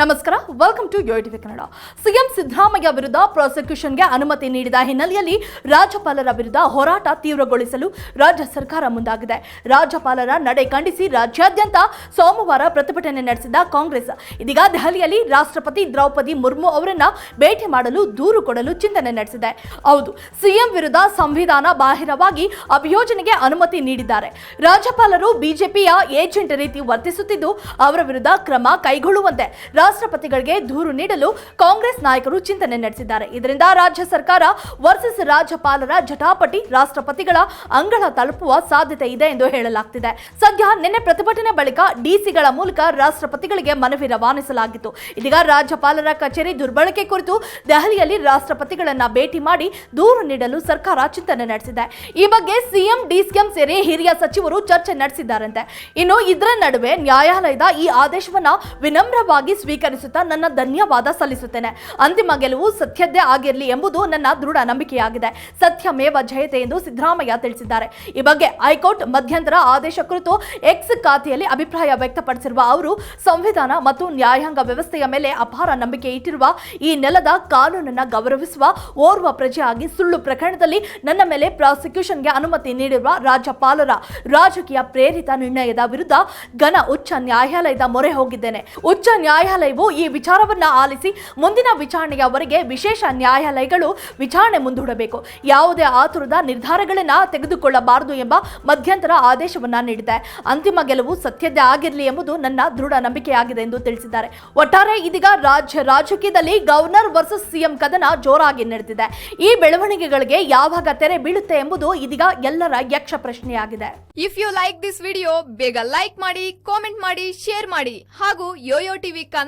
ನಮಸ್ಕಾರ welcome to Yo TV Kannada CM Siddaramaiah ವಿರುದ್ಧ ಪ್ರಾಸಿಕ್ಯೂಷನ್ಗೆ ಅನುಮತಿ ನೀಡಿದ ಹಿನ್ನೆಲೆಯಲ್ಲಿ ರಾಜ್ಯಪಾಲರ ವಿರುದ್ಧ ಹೋರಾಟ ತೀವ್ರಗೊಳಿಸಲು ರಾಜ್ಯ ಸರ್ಕಾರ ಮುಂದಾಗಿದೆ. ರಾಜ್ಯಪಾಲರ ನಡೆ ಖಂಡಿಸಿ ರಾಜ್ಯಾದ್ಯಂತ ಸೋಮವಾರ ಪ್ರತಿಭಟನೆ ನಡೆಸಿದ ಕಾಂಗ್ರೆಸ್. ಇದೀಗ ದೆಹಲಿಯಲ್ಲಿ ರಾಷ್ಟ್ರಪತಿ ದ್ರೌಪದಿ ಮುರ್ಮು ಅವರನ್ನ ಭೇಟಿ ಮಾಡಲು ದೂರು ಕೊಡಲು ಚಿಂತನೆ ನಡೆಸಿದೆ. ಹೌದು ಸಿಎಂ ವಿರುದ್ಧ ಸಂವಿಧಾನ ಬಾಹಿರವಾಗಿ ಅಭಿಯೋಜನೆಗೆ ಅನುಮತಿ ನೀಡಿದ್ದಾರೆ. ರಾಜ್ಯಪಾಲರು ಬಿಜೆಪಿಯ ಏಜೆಂಟ್ ರೀತಿ ವರ್ತಿಸುತ್ತಿದ್ದು, ಅವರ ವಿರುದ್ಧ ಕ್ರಮ ಕೈಗೊಳ್ಳುವಂತೆ ರಾಷ್ಟ್ರಪತಿಗಳಿಗೆ ದೂರು ನೀಡಲು ಕಾಂಗ್ರೆಸ್ ನಾಯಕರು ಚಿಂತನೆ ನಡೆಸಿದ್ದಾರೆ. ಇದರಿಂದ ರಾಜ್ಯ ಸರ್ಕಾರ ವರ್ಸಸ್ ರಾಜ್ಯಪಾಲರ ಜಟಾಪಟಿ ರಾಷ್ಟ್ರಪತಿಗಳ ಅಂಗಳ ತಲುಪುವ ಸಾಧ್ಯತೆ ಇದೆ ಎಂದು ಹೇಳಲಾಗ್ತಿದೆ. ಸದ್ಯ ನಿನ್ನೆ ಪ್ರತಿಭಟನೆ ಬಳಿಕ ಡಿಸಿಗಳ ಮೂಲಕ ರಾಷ್ಟ್ರಪತಿಗಳಿಗೆ ಮನವಿ ರವಾನಿಸಲಾಗಿತ್ತು. ಇದೀಗ ರಾಜ್ಯಪಾಲರ ಕಚೇರಿ ದುರ್ಬಳಕೆ ಕುರಿತು ದೆಹಲಿಯಲ್ಲಿ ರಾಷ್ಟ್ರಪತಿಗಳನ್ನ ಭೇಟಿ ಮಾಡಿ ದೂರು ನೀಡಲು ಸರ್ಕಾರ ಚಿಂತನೆ ನಡೆಸಿದೆ. ಈ ಬಗ್ಗೆ ಸಿಎಂ, ಡಿಸಿಎಂ ಸೇರಿ ಹಿರಿಯ ಸಚಿವರು ಚರ್ಚೆ ನಡೆಸಿದ್ದಾರಂತೆ. ಇನ್ನು ಇದರ ನಡುವೆ ನ್ಯಾಯಾಲಯದ ಈ ಆದೇಶವನ್ನ ವಿನಮ್ರವಾಗಿ ಸ್ವೀಕರಿಸುತ್ತಾ ನನ್ನ ಧನ್ಯವಾದ ಸಲ್ಲಿಸುತ್ತೇನೆ. ಅಂತಿಮ ಗೆಲುವು ಸತ್ಯದ್ದೇ ಆಗಿರಲಿ ಎಂಬುದು ನನ್ನ ದೃಢ ನಂಬಿಕೆಯಾಗಿದೆ. ಸತ್ಯಮೇವ ಜಯತೆ ಎಂದು ಸಿದ್ದರಾಮಯ್ಯ ತಿಳಿಸಿದ್ದಾರೆ. ಈ ಬಗ್ಗೆ ಹೈಕೋರ್ಟ್ ಮಧ್ಯಂತರ ಆದೇಶ ಕುರಿತು ಎಕ್ಸ್ ಖಾತೆಯಲ್ಲಿ ಅಭಿಪ್ರಾಯ ವ್ಯಕ್ತಪಡಿಸಿರುವ ಅವರು, ಸಂವಿಧಾನ ಮತ್ತು ನ್ಯಾಯಾಂಗ ವ್ಯವಸ್ಥೆಯ ಮೇಲೆ ಅಪಾರ ನಂಬಿಕೆ ಇಟ್ಟಿರುವ ಈ ನೆಲದ ಕಾನೂನನ್ನ ಗೌರವಿಸುವ ಓರ್ವ ಪ್ರಜೆಯಾಗಿ ಸುಳ್ಳು ಪ್ರಕರಣದಲ್ಲಿ ನನ್ನ ಮೇಲೆ ಪ್ರಾಸಿಕ್ಯೂಷನ್ಗೆ ಅನುಮತಿ ನೀಡಿರುವ ರಾಜ್ಯಪಾಲರ ರಾಜಕೀಯ ಪ್ರೇರಿತ ನಿರ್ಣಯದ ವಿರುದ್ಧ ಘನ ಉಚ್ಚ ನ್ಯಾಯಾಲಯದ ಮೊರೆ ಹೋಗಿದ್ದೇನೆ. ಉಚ್ಚ ನ್ಯಾಯಾಲಯವು ಈ ವಿಚಾರವನ್ನ ಆಲಿಸಿ ಮುಂದಿನ ವಿಚಾರಣೆಯವರೆಗೆ ವಿಶೇಷ ನ್ಯಾಯಾಲಯಗಳು ವಿಚಾರಣೆ ಮುಂದೂಡಬೇಕು. ಯಾವುದೇ ಆತುರದ ನಿರ್ಧಾರಗಳನ್ನ ತೆಗೆದುಕೊಳ್ಳಬಾರದು ಎಂಬ ಮಧ್ಯಂತರ ಆದೇಶವನ್ನ ನೀಡಿದೆ. ಅಂತಿಮ ಗೆಲುವು ಸತ್ಯದ್ದೇ ಆಗಿರಲಿ ಎಂಬುದು ನನ್ನ ದೃಢ ನಂಬಿಕೆಯಾಗಿದೆ ಎಂದು ತಿಳಿಸಿದ್ದಾರೆ. ಒಟ್ಟಾರೆ ಇದೀಗ ರಾಜ್ಯ ರಾಜಕೀಯದಲ್ಲಿ ಗವರ್ನರ್ ವರ್ಸಸ್ ಸಿಎಂ ಕದನ ಜೋರಾಗಿ ನಡೆದಿದೆ. ಈ ಬೆಳವಣಿಗೆಗಳಿಗೆ ಯಾವಾಗ ತೆರೆ ಬೀಳುತ್ತೆ ಎಂಬುದು ಇದೀಗ ಎಲ್ಲರ ಯಕ್ಷ ಪ್ರಶ್ನೆಯಾಗಿದೆ. If you like this video ಬೇಗ ಲೈಕ್ ಮಾಡಿ ಕಾಮೆಂಟ್ ಮಾಡಿ ಶೇರ್ ಮಾಡಿ ಹಾಗೂ ಯೋಯೋ ಟಿವಿ